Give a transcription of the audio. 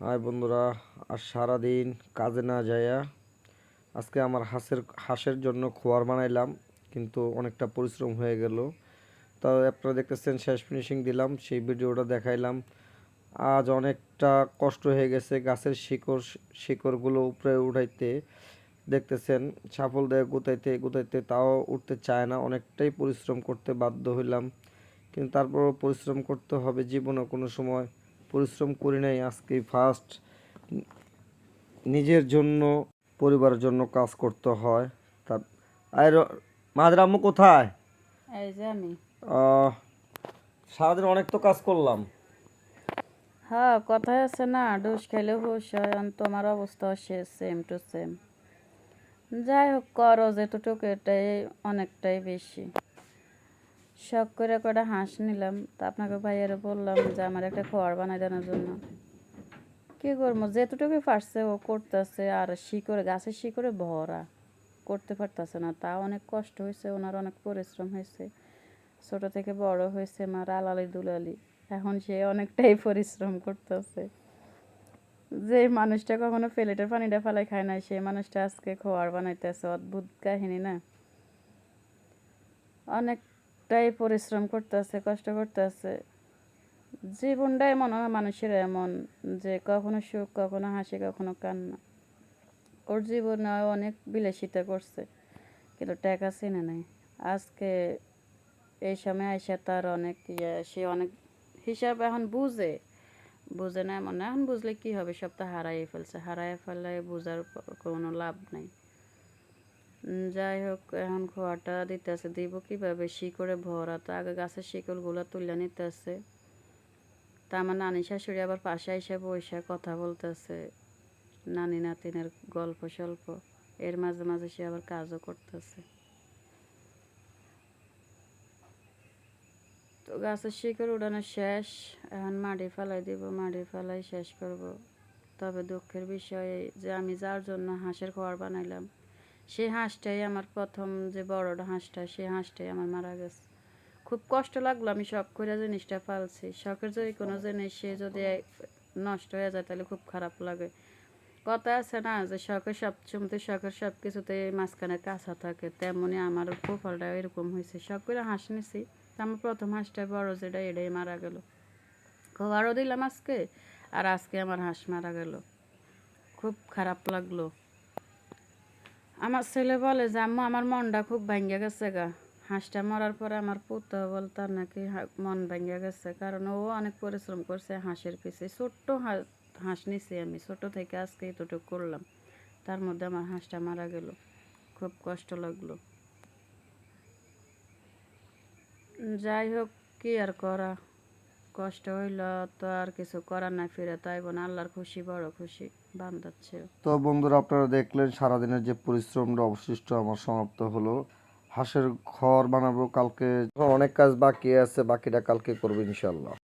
High বন্ধুরা আর সারাদিন কাজে না যাইয়া আজকে আমার হাঁসের হাঁসের জন্য খোয়ার বানাইলাম, কিন্তু অনেকটা পরিশ্রম হয়ে গেল। তো আপনারা দেখতেছেন, শেষ ফিনিশিং দিলাম, সেই ভিডিওটা দেখাইলাম। আজ অনেকটা কষ্ট হয়ে গেছে গাছের শিকড়, শিকড়গুলো উপরে উঠাইতে। দেখতেছেন, সাফল দেয় গুতাইতে গুতাইতে তাও উঠতে চায় না, অনেকটাই পরিশ্রম করতে বাধ্য হইলাম। কিন্তু তারপরও পরিশ্রম করতে হবে জীবনে কোনো সময়। পরিশ্রম করি নাই আজকে ফার্স্ট নিজের জন্য পরিবারের জন্য কাজ করতে হয়। তার আর মাদের আম্মু কোথায়? এই যে আমি। সারাদিন অনেক তো কাজ করলাম। হ্যাঁ কথায় আছে না ডোজ খাইলে হুশ হয় তোমার অবস্থা সে সেম টু সেম যাই হোক করো যেটুকু এটাই অনেকটাই বেশি। শখ করে কটা হাঁস নিলাম, তা আপনাকে ভাইয়ের বললাম যে আমার একটা খাবার বানাই দেওয়ার জন্য। কি করব? যেটুকু পারছে ও করতেছে, আর শিকড়ে গাছের শিকড়ে ভরা, করতে পারতেছে না। তা অনেক কষ্ট হয়েছে, ওনার অনেক পরিশ্রম হয়েছে। ছোট থেকে বড় হয়েছে, মার আলালি দুলালি। এখন সে অনেকটাই পরিশ্রম করতেছে। যে মানুষটা কখনো প্লেটের পানিটা ফেলাই খায় না সেই মানুষটা আজকে খোয়ার বানাইতেছে। অদ্ভুত কাহিনী না? অনেকটাই পরিশ্রম করতেছে, কষ্ট করতেছে। জীবনটাই মনে হয় মানুষের এমন যে কখনো সুখ, কখনো হাসি, কখনো কান্না। ওর জীবনে অনেক বিলাসিতা করছে, কিন্তু টাকা চেনে নাই। আজকে এই সময় আইসা তার অনেক ইয়ে সে অনেক হিসাব এখন বুঝে। বুঝে না এমন এখন বুঝলে কি হবে? সব তো হারাই ফেলছে। হারাই ফেলে বোঝার কোনো লাভ নাই। যাই হোক, এখন খোয়াটা দিতেছে। দিব কীভাবে? শিকড়ে ভরা তো আগে গাছের শিকড়গুলো তুলে নিতেছে। তা আমার নানি শাশুড়ি আবার পাশে এসে বসে কথা বলতেছে। নানি নাতিনের গল্প স্বল্প। এর মাঝে মাঝে সে আবার কাজও করতেছে। তো গাছের শিকড় উড়ানো শেষ। এখন মাটি ফেলাই দিব, মাটি ফেলাই শেষ করব। তবে দুঃখের বিষয় যে আমি যার জন্য হাঁসের খাবার বানাইলাম সেই হাঁসটাই আমার প্রথম যে বড়টা হাঁসটা সেই হাঁসটাই আমার মারা গেছে। খুব কষ্ট লাগল আমি শখ করে জিনিসটা পালছি। শখের যদি কোনো জিনিস সে যদি নষ্ট হয়ে যায় তাহলে খুব খারাপ লাগে। কথা আছে না যে শখের সব চুমতে শখের সব কিছুতে মাঝখানে কাঁচা থাকে তেমনই আমার কপালটা এরকম হয়েছে। শখ করে হাঁস নিছি আমার প্রথম হাঁসটা বড় যেটা এটাই মারা গেল। খাবারও দিলাম আজকে, আর আজকে আমার হাঁস মারা গেল। খুব খারাপ লাগল। আমার ছেলে বলে যে, আম্মু, আমার মনটা খুব ভাঙ্গে গেছে গা। হাঁসটা মরার পরে আমার পুত্র বল, তার নাকি মন ভাঙ্গে গেছে। কারণ ও অনেক পরিশ্রম করছে হাঁসের পিছে। ছোট্ট হাঁস নিছি আমি। ছোট থেকে আজকে এতটুকু করলাম। তার মধ্যে আমার হাঁসটা মারা গেল। খুব কষ্ট লাগল। যাই হোক, কি আর করা? কষ্ট হইল, তো আর কিছু করার নাই, ফিরে তাই বোন আল্লাহর খুশি, বড় খুশি, বান্দাচ্ছে। তো বন্ধুরা, আপনারা দেখলেন সারাদিনের যে পরিশ্রমটা অবশিষ্ট আমার সমাপ্ত হলো। হাঁসের ঘর বানাবো কালকে। অনেক কাজ বাকি আছে, বাকিটা কালকে করব ইনশাল্লাহ